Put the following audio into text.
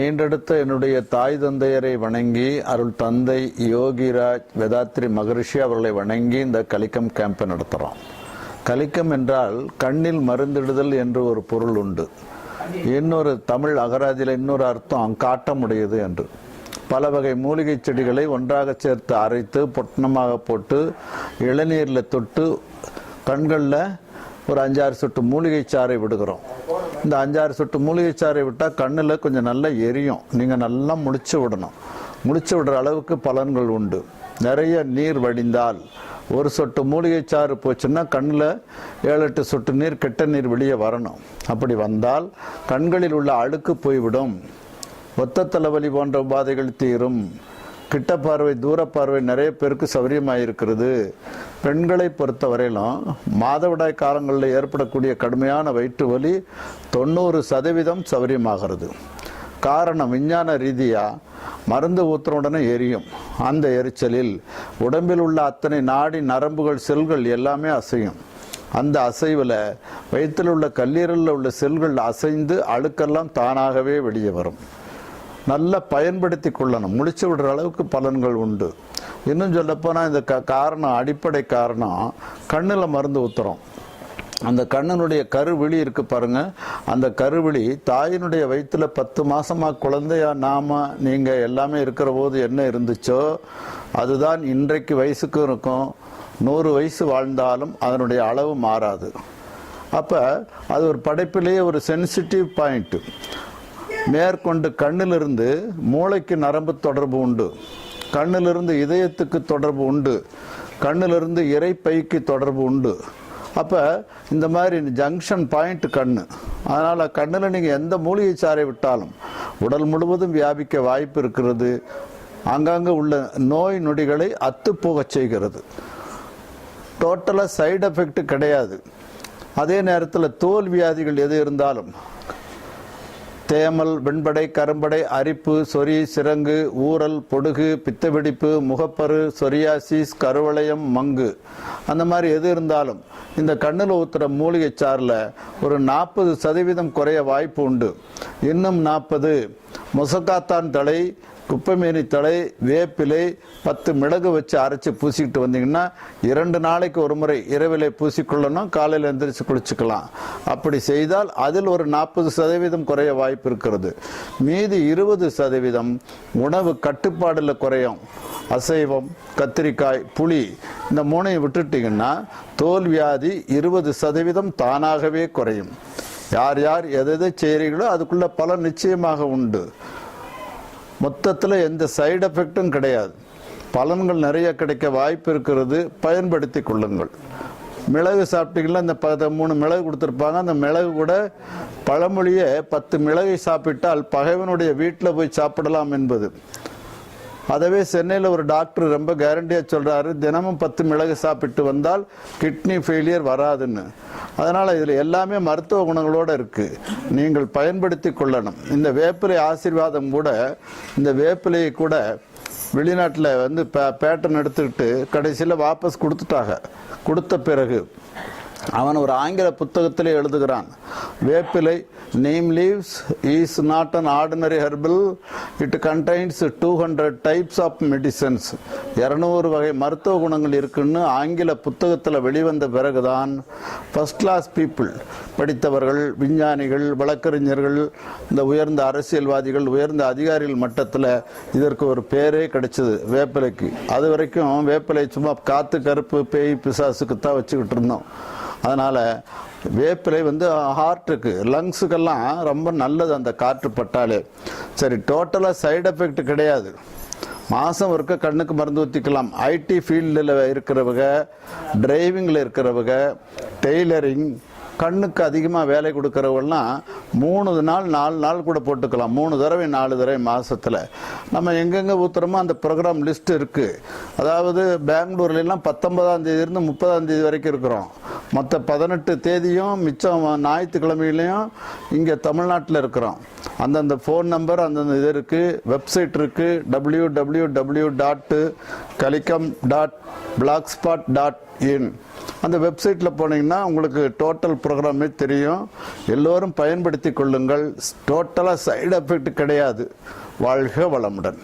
ஈன்றெடுத்த என்னுடைய தாய் தந்தையரை வணங்கி அருள் தந்தை யோகிராஜ் வேதாத்ரி மகரிஷி அவர்களை வணங்கி இந்த கலிக்கம் கேம்பை நடத்துகிறோம் கலிக்கம் என்றால் கண்ணில் மருந்திடுதல் என்று ஒரு பொருள் உண்டு. இன்னொரு தமிழ் அகராதியில் இன்னொரு அர்த்தம் காட்டமுடையது என்று. பல வகை மூலிகை செடிகளை ஒன்றாக சேர்த்து அரைத்து பொட்டணமாக போட்டு இளநீரில் தொட்டு கண்களில் ஒரு அஞ்சாறு சொட்டு மூலிகை சாறை விடுகிறோம். இந்த அஞ்சாறு சொட்டு மூலிகை சாறை விட்டால் கண்ணில் கொஞ்சம் நல்லா எரியும். நீங்கள் நல்லா முடிச்சு விடணும். முடிச்சு விடுற அளவுக்கு பலன்கள் உண்டு. நிறைய நீர் வடிந்தால் ஒரு சொட்டு மூலிகை சாறு போச்சுன்னா கண்ணில் ஏழு எட்டு சொட்டு நீர் கெட்ட நீர் வெளியே வரணும். அப்படி வந்தால் கண்களில் உள்ள அழுக்கு போய்விடும். ஒத்த தலைவலி போன்ற உபாதைகள் தீரும். கிட்ட பார்வை தூர பார்வை நிறைய பேருக்கு சௌரியமாயிருக்கிறது பெண்களை பொறுத்தவரையிலும் மாதவிடாய் காலங்களில் ஏற்படக்கூடிய கடுமையான வயிற்று வலி தொண்ணூறு சதவீதம் சௌரியமாகிறது காரணம் விஞ்ஞான ரீதியாக மருந்து ஊத்துறவுடனே எரியும். அந்த எரிச்சலில் உடம்பில் உள்ள அத்தனை நாடி நரம்புகள் செல்கள் எல்லாமே அசையும். அந்த அசைவில் வயிற்றில் உள்ள கல்லீரலில் உள்ள செல்கள் அசைந்து அழுக்கெல்லாம் தானாகவே வெளியே வரும். நல்லா பயன்படுத்தி கொள்ளணும். முடிச்சு விடுற அளவுக்கு பலன்கள் உண்டு. இன்னும் சொல்லப்போனால் இந்த க காரணம் அடிப்படை காரணம் கண்ணில் மருந்து ஊத்துறோம். அந்த கண்ணனுடைய கருவிழி இருக்கு பாருங்க. அந்த கருவிழி தாயினுடைய வயிற்றுல பத்து மாசமா குழந்தையா நாம நீங்க எல்லாமே இருக்கிற போது என்ன இருந்துச்சோ அதுதான் இன்றைக்கு வயசுக்கும் இருக்கும். நூறு வயசு வாழ்ந்தாலும் அதனுடைய அளவு மாறாது. அப்ப அது ஒரு படைப்பிலேயே ஒரு சென்சிட்டிவ் பாயிண்ட்டு மேற்கொண்டு கண்ணிலிருந்து மூளைக்கு நரம்பு தொடர்பு உண்டு. கண்ணிலிருந்து இதயத்துக்கு தொடர்பு உண்டு. கண்ணிலிருந்து இறைப்பைக்கு தொடர்பு உண்டு. அப்போ இந்த மாதிரி ஜங்ஷன் பாயிண்ட் கண் அதனால் கண்ணில் நீங்கள் எந்த மூலிகை சாறை விட்டாலும் உடல் முழுவதும் வியாபிக்க வாய்ப்பு இருக்கிறது. அங்கங்கே உள்ள நோய் நொடிகளை அத்துப்போகச் செய்கிறது. டோட்டலாக சைடு எஃபெக்ட் கிடையாது. அதே நேரத்தில் தோல் வியாதிகள் எது இருந்தாலும் தேமல் வெண்படை கரும்படை அரிப்பு சொறி சிறங்கு ஊறல் பொடுகு பித்தவெடிப்பு முகப்பரு சொரியாசிஸ் கருவளையம் மங்கு. அந்த மாதிரி எது இருந்தாலும் இந்த கண்ணில் ஊத்துற மூலிகை சாறில் ஒரு நாற்பது சதவீதம் குறைய வாய்ப்பு உண்டு. இன்னும் நாற்பது. முசக்காத்தான் தலை குப்பைமேனி தழை வேப்பிலை பத்து மிளகு வச்சு அரைச்சி பூசிக்கிட்டு வந்தீங்கன்னா இரண்டு நாளைக்கு ஒரு முறை இரவிலை பூசிக்கொள்ளணும் காலையில் எந்திரிச்சு குளிச்சுக்கலாம். அப்படி செய்தால் அதில் ஒரு நாற்பது சதவீதம் குறைய வாய்ப்பு இருக்கிறது. மீதி இருபது சதவீதம் உணவு கட்டுப்பாடில் குறையும். அசைவம் கத்திரிக்காய் புளி இந்த மூணையும் விட்டுட்டிங்கன்னா தோல் வியாதி இருபது சதவீதம் தானாகவே குறையும். யார் யார் எதை எதை செய்கிறீங்களோ அதுக்குள்ளே பலன் நிச்சயமாக உண்டு. மொத்தத்தில் எந்த சைடு எஃபெக்டும் கிடையாது. பலன்கள் நிறைய கிடைக்க வாய்ப்பு இருக்கிறது. பயன்படுத்தி கொள்ளுங்கள். மிளகு சாப்பிட்டீங்கன்னா இந்த பத மூணு மிளகு கொடுத்துருப்பாங்க. அந்த மிளகு கூட பழமொழியே பத்து மிளகை சாப்பிட்டால் பகைவனுடைய வீட்டில் போய் சாப்பிடலாம் என்பது. அதவே சென்னையில் ஒரு டாக்டர் ரொம்ப கேரண்டியாக சொல்கிறாரு தினமும் பத்து மிளகு சாப்பிட்டு வந்தால் கிட்னி ஃபெயிலியர் வராதுன்னு. அதனால் இதில் எல்லாமே மருத்துவ குணங்களோடு இருக்குது நீங்கள் பயன்படுத்தி கொள்ளணும். இந்த வேப்பிலை ஆசீர்வாதம் கூட இந்த வேப்பிலையை கூட வெளிநாட்டில் வந்து பே பேட்டன் எடுத்துக்கிட்டு கடைசியில் வாபஸ் கொடுத்துட்டாங்க. கொடுத்த பிறகு. அவன் ஒரு ஆங்கில புத்தகத்திலே எழுதுகிறான். வேப்பிலை. Neem leaves is not an ordinary herbal it contains two hundred types of medicines இரநூறு வகை மருத்துவ குணங்கள் இருக்குன்னு ஆங்கில புத்தகத்தில் வெளிவந்த பிறகுதான் ஃபர்ஸ்ட் கிளாஸ் பீப்புள் படித்தவர்கள் விஞ்ஞானிகள் வழக்கறிஞர்கள் இந்த உயர்ந்த அரசியல்வாதிகள் உயர்ந்த அதிகாரிகள் மட்டத்தில் இதற்கு ஒரு பேரே கிடைச்சது வேப்பிலைக்கு. அது வரைக்கும் வேப்பிலை சும்மா காற்று கருப்பு பேய் பிசாசுக்கு தான் வச்சுக்கிட்டு இருந்தோம். அதனால் வேப்பிலை வந்து ஹார்ட்டுக்கு லங்ஸுக்கெல்லாம் ரொம்ப நல்லது அந்த காற்று பட்டாலே. சரி டோட்டலாக சைடு எஃபெக்ட் கிடையாது. மாதம் இருக்க கண்ணுக்கு மருந்து ஊற்றிக்கலாம் ஐடி ஃபீல்டில் இருக்கிறவங்க டிரைவிங்கில் இருக்கிறவங்க டெய்லரிங் கண்ணுக்கு அதிகமாக வேலை கொடுக்குறவங்கலாம் மூணு நாள் நாலு நாள் கூட போட்டுக்கலாம். மூணு தடவை நாலு தடவை மாதத்தில் நம்ம எங்கெங்கே ஊற்றுறோமோ அந்த ப்ரோக்ராம் லிஸ்ட் இருக்குது அதாவது பெங்களூர்லாம் பத்தொன்பதாம் தேதியிலேருந்து முப்பதாம் தேதி வரைக்கும் இருக்கிறோம். மற்ற பதினெட்டு தேதியும் மிச்சம் ஞாயிற்றுக்கிழமையிலையும் இங்கே தமிழ்நாட்டில் இருக்கிறோம். அந்தந்த ஃபோன் நம்பர் அந்தந்த இது இருக்குது வெப்சைட் இருக்குது W W W dot Kalikkam dot blog spot dot in அந்த வெப்சைட்டில் போனீங்கன்னா உங்களுக்கு டோட்டல் ப்ரோக்ராமே தெரியும். எல்லோரும் பயன்படுத்தி கொள்ளுங்கள். டோட்டலாக சைடு எஃபெக்ட் கிடையாது. வாழ்க வளமுடன்.